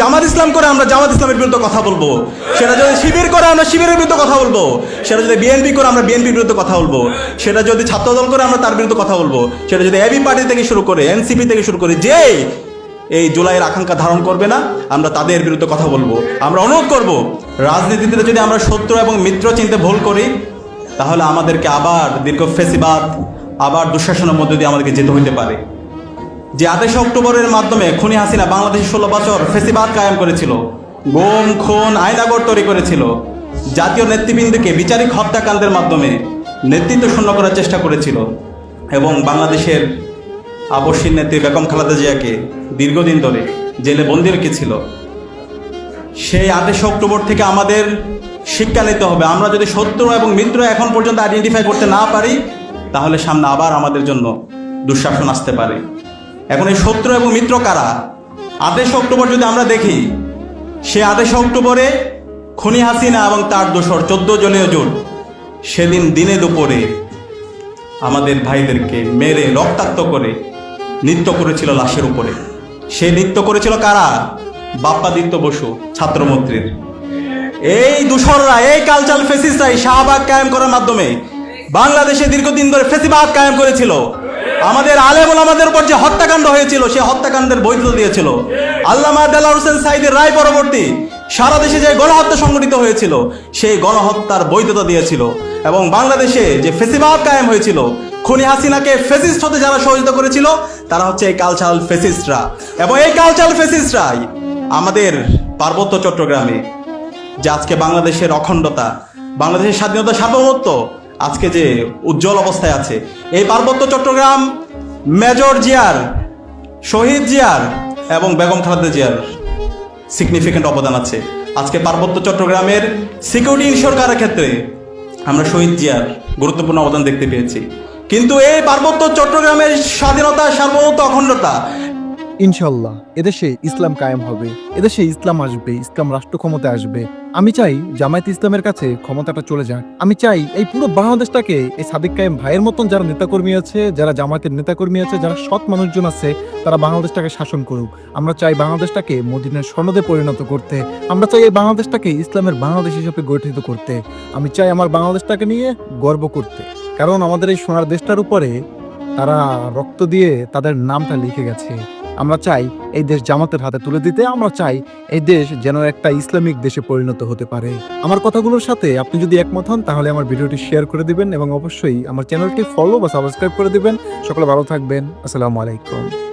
জামাত ইসলাম করে আমরা জামাত ইসলামের বিরুদ্ধে কথা বলব। সেটা যদি শিবির করে আমরা শিবিরের বিরুদ্ধে কথা বলব। সেটা যদি বিএনপি করে আমরা বিএনপির বিরুদ্ধে কথা বলব। সেটা যদি ছাত্রদল করে আমরা তার বিরুদ্ধে কথা বলব। সেটা যদি এবি পার্টি থেকে শুরু করে এনসিপি থেকে শুরু করে যে এই জুলাইয়ের আকাঙ্ক্ষা ধারণ করবে না, আমরা তাদের বিরুদ্ধে কথা বলব। আমরা অনুরোধ করব, রাজনীতিতে যদি আমরা শত্রু এবং মিত্র চিনতে ভুল করি, তাহলে আমাদেরকে আবার দীর্ঘ ফেসিবাদ, আবার দুঃশাসনের মধ্যে দিয়ে আমাদেরকে যেতে হইতে পারে। যে আঠাশে অক্টোবরের মাধ্যমে খুনি হাসিনা বাংলাদেশে ষোলো বছর ফেসিবাদ কায়েম করেছিল, গোম, খুন আয়নাগর তৈরি করেছিল। জাতীয় নেতৃবৃন্দকে বিচারিক হত্যাকাণ্ডের মাধ্যমে নেতৃত্ব শূন্য করার চেষ্টা করেছিল এবং বাংলাদেশের আবশ্যিক নেত্রী বেগম খালেদা জিয়াকে দীর্ঘদিন ধরে জেলে বন্দি রেখেছিল। সেই আঠাশে অক্টোবর থেকে আমাদের শিক্ষা নিতে হবে। আমরা যদি শত্রু এবং মিত্র এখন পর্যন্ত আইডেন্টিফাই করতে না পারি, তাহলে সামনে আবার আমাদের জন্য দুঃশাসন আসতে পারে। এখন এই শত্রু এবং মিত্র কারা? আঠাশে অক্টোবর যদি আমরা দেখি, সে আঠাশে অক্টোবরে খনি হাসিনা এবং তার দোসর চোদ্দ জনীয় জোট। সেদিন দিনে দুপুরে আমাদের ভাইদেরকে মেরে রক্তাক্ত করে নৃত্য করেছিল লাশের উপরে। সে নৃত্য করেছিল কারা? বাপ্পাদিত্য বসু ছাত্রমন্ত্রীর এই দূষররা, এই কালচার ফেসিসরাই শাহবাগ কায়েম করার মাধ্যমে বাংলাদেশে দীর্ঘদিন ধরে ফেসিবাদ কায়েম করেছিল। আমাদের আলেম আমাদের উপর যে হত্যাকাণ্ড হয়েছিল, সে হত্যাকাণ্ডের বৈধতা দিয়েছিল। আল্লামা দেলা হোসেন সাইদের রায় পরবর্তী সারা দেশে যে গণহত্যা সংঘটিত হয়েছিল, সেই গণহত্যার বৈধতা দিয়েছিল এবং বাংলাদেশে যে ফেসিবাদ কায়েম হয়েছিল, খুনি হাসিনাকে ফেসিস্ট হতে যারা সহযোগিতা করেছিল, তারা হচ্ছে এই কালচারাল ফেসিস্টরা এবং এই কালচারাল ফেসিস্টরাই আমাদের পার্বত্য চট্টগ্রামে, যে আজকে বাংলাদেশের অখণ্ডতা, বাংলাদেশের স্বাধীনতা সার্বভৌমত্ব আজকে যে উজ্জ্বল অবস্থায় আছে। এই পার্বত্য চট্টগ্রাম মেজর জিয়ার, শহীদ জিয়ার এবং বেগম খালেদা জিয়ার সিগনিফিক্যান্ট অবদান আছে। আজকে পার্বত্য চট্টগ্রামের সিকিউরিটি ইনশোর করার ক্ষেত্রে আমরা শহীদ জিয়ার গুরুত্বপূর্ণ অবদান দেখতে পেয়েছি। কিন্তু এই পার্বত্য চট্টগ্রামের স্বাধীনতা সার্বভৌমত্ব অখণ্ডতা ইনশাল্লাহ, এদেশে ইসলাম কায়েম হবে, এদেশে ইসলাম আসবে, ইসলাম রাষ্ট্র ক্ষমতায় আসবে। আমি চাই জামায়াত ইসলামের কাছে ক্ষমতাটা চলে যাক। আমি চাই এই পুরো বাংলাদেশটাকে এই সাদিক কায়েম ভাইয়ের মতন যারা নেতাকর্মী আছে, যারা জামায়াতের নেতাকর্মী আছে, যারা সৎ মানুষজন আছে, তারা বাংলাদেশটাকে শাসন করুক। আমরা চাই বাংলাদেশটাকে মদিনের সনদে পরিণত করতে। আমরা চাই এই বাংলাদেশটাকে ইসলামের বাংলাদেশ হিসেবে গঠিত করতে। আমি চাই আমার বাংলাদেশটাকে নিয়ে গর্ব করতে। কারণ আমাদের এই সোনার দেশটার উপরে তারা রক্ত দিয়ে তাদের নামটা লিখে গেছে। আমরা চাই এই দেশ জামাতের হাতে তুলে দিতে, আমরা চাই এই দেশ যেন একটা ইসলামিক দেশে পরিণত হতে পারে। আমার কথাগুলোর সাথে আপনি যদি একমত হন, তাহলে আমার ভিডিওটি শেয়ার করে দিবেন এবং অবশ্যই আমার চ্যানেলটি ফলো বা সাবস্ক্রাইব করে দিবেন। সকলে ভালো থাকবেন। আসসালামু আলাইকুম।